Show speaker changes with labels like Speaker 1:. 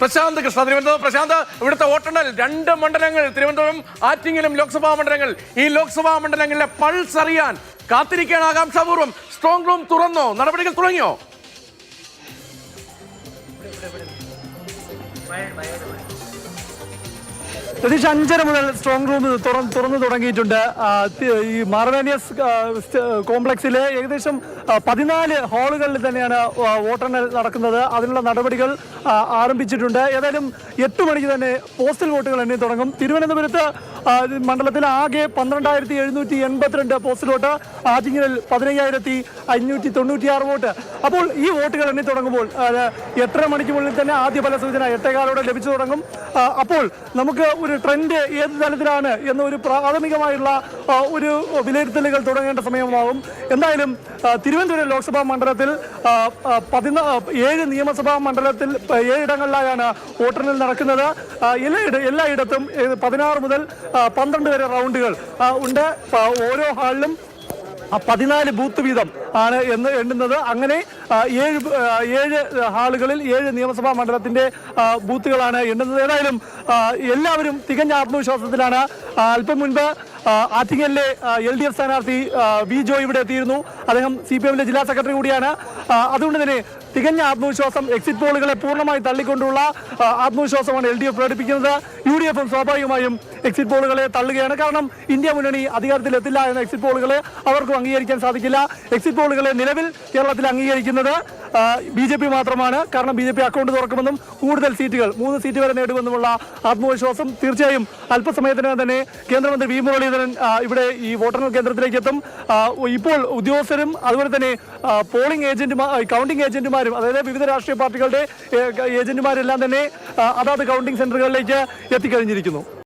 Speaker 1: പ്രശാന്ത് കൃഷ്ണ തിരുവനന്തപുരം പ്രശാന്ത്. ഇവിടുത്തെ വോട്ടെണ്ണൽ രണ്ട് മണ്ഡലങ്ങൾ തിരുവനന്തപുരം ആറ്റിങ്ങലും ലോക്സഭാ മണ്ഡലങ്ങൾ. ഈ ലോക്സഭാ മണ്ഡലങ്ങളിലെ പൾസ് അറിയാൻ കാത്തിരിക്കാൻ ആകാംക്ഷാപൂർവം. Strong room തുറന്നോ? നടപടികൾ തുടങ്ങിയോ?
Speaker 2: സതീഷ് അഞ്ചര മുതൽ സ്ട്രോങ് റൂം തുറന്ന് തുറന്നു തുടങ്ങിയിട്ടുണ്ട്. ഈ മാർവേനിയസ് കോംപ്ലക്സിലെ ഏകദേശം പതിനാല് ഹാളുകളിൽ തന്നെയാണ് വോട്ടെണ്ണൽ നടക്കുന്നത്. അതിനുള്ള നടപടികൾ ആരംഭിച്ചിട്ടുണ്ട്. ഏതായാലും എട്ട് മണിക്ക് തന്നെ പോസ്റ്റൽ വോട്ടുകൾ എണ്ണി തുടങ്ങും. തിരുവനന്തപുരത്ത് മണ്ഡലത്തിൽ ആകെ പന്ത്രണ്ടായിരത്തി എഴുന്നൂറ്റി എൺപത്തിരണ്ട് പോസ്റ്റൽ വോട്ട്. ആറ്റിങ്ങലിൽ പതിനയ്യായിരത്തി അഞ്ഞൂറ്റി തൊണ്ണൂറ്റിയാറ് വോട്ട്. അപ്പോൾ ഈ വോട്ടുകൾ എണ്ണി തുടങ്ങുമ്പോൾ എത്ര എട്ടര മണിക്കുള്ളിൽ തന്നെ ആദ്യ ഫലസൂചന എട്ടേകാലോടെ ലഭിച്ചു തുടങ്ങും? അപ്പോൾ നമുക്ക് ഒരു ട്രെൻഡ് ഏത് തലത്തിലാണ് എന്ന ഒരു പ്രാഥമികമായുള്ള ഒരു വിലയിരുത്തലുകൾ തുടങ്ങേണ്ട സമയമാകും എന്തായാലും തിരുവനന്തപുരം ലോക്സഭാ മണ്ഡലത്തിൽ പതിനാ ഏഴ് നിയമസഭാ മണ്ഡലത്തിൽ ഏഴിടങ്ങളിലായാണ് വോട്ടെണ്ണൽ നടക്കുന്നത്. എല്ലാ എല്ലായിട എല്ലായിടത്തും പതിനാറ് മുതൽ പന്ത്രണ്ട് വരെ റൗണ്ടുകൾ ഉണ്ട്. ഓരോ ഹാളിലും പതിനാല് ബൂത്ത് വീതം ആണ് എന്ന് എണ്ണുന്നത്. അങ്ങനെ ഏഴ് ഏഴ് ഹാളുകളിൽ ഏഴ് നിയമസഭാ മണ്ഡലത്തിന്റെ ബൂത്തുകളാണ് എണ്ണുന്നത്. ഏതായാലും എല്ലാവരും തികഞ്ഞ ആത്മവിശ്വാസത്തിലാണ്. അല്പം മുൻപ് ആറ്റിങ്ങലിലെ എൽ ഡി എഫ് സ്ഥാനാർത്ഥി വി ജോയ് ഇവിടെ എത്തിയിരുന്നു. അദ്ദേഹം സി പി എമ്മിലെ ജില്ലാ സെക്രട്ടറി കൂടിയാണ്. അതുകൊണ്ട് തന്നെ തികഞ്ഞ ആത്മവിശ്വാസം എക്സിറ്റ് പോളുകളെ പൂർണമായി തള്ളിക്കൊണ്ടുള്ള ആത്മവിശ്വാസമാണ് എൽ ഡി എഫ് പ്രകടിപ്പിക്കുന്നത്. യു ഡി എഫും സ്വാഭാവികമായും എക്സിറ്റ് പോളുകളെ തള്ളുകയാണ്. കാരണം ഇന്ത്യ മുന്നണി അധികാരത്തിൽ എത്തില്ല എന്ന എക്സിറ്റ് പോളുകളെ അവർക്കും അംഗീകരിക്കാൻ സാധിക്കില്ല. എക്സിറ്റ് പോളുകളെ നിലവിൽ കേരളത്തിൽ അംഗീകരിക്കുന്നത് ബി ജെ പി മാത്രമാണ്. കാരണം ബി ജെ പി അക്കൗണ്ട് തുറക്കുമെന്നും കൂടുതൽ സീറ്റുകൾ മൂന്ന് സീറ്റ് വരെ നേടുമെന്നുമുള്ള ആത്മവിശ്വാസം തീർച്ചയായും അല്പസമയത്തിനകം തന്നെ കേന്ദ്രമന്ത്രി വി മുരളീധരൻ ഇവിടെ ഈ വോട്ടെണ്ണൽ കേന്ദ്രത്തിലേക്ക് എത്തും ഇപ്പോൾ ഉദ്യോഗസ്ഥരും അതുപോലെ തന്നെ പോളിംഗ് ഏജന്റുമാർ കൗണ്ടിംഗ് ഏജന്റുമാരും അതായത് വിവിധ രാഷ്ട്രീയ പാർട്ടികളുടെ ഏജന്റുമാരെല്ലാം തന്നെ അതാത് കൗണ്ടിംഗ് സെന്ററുകളിലേക്ക് എത്തിക്കഴിഞ്ഞിരിക്കുന്നു.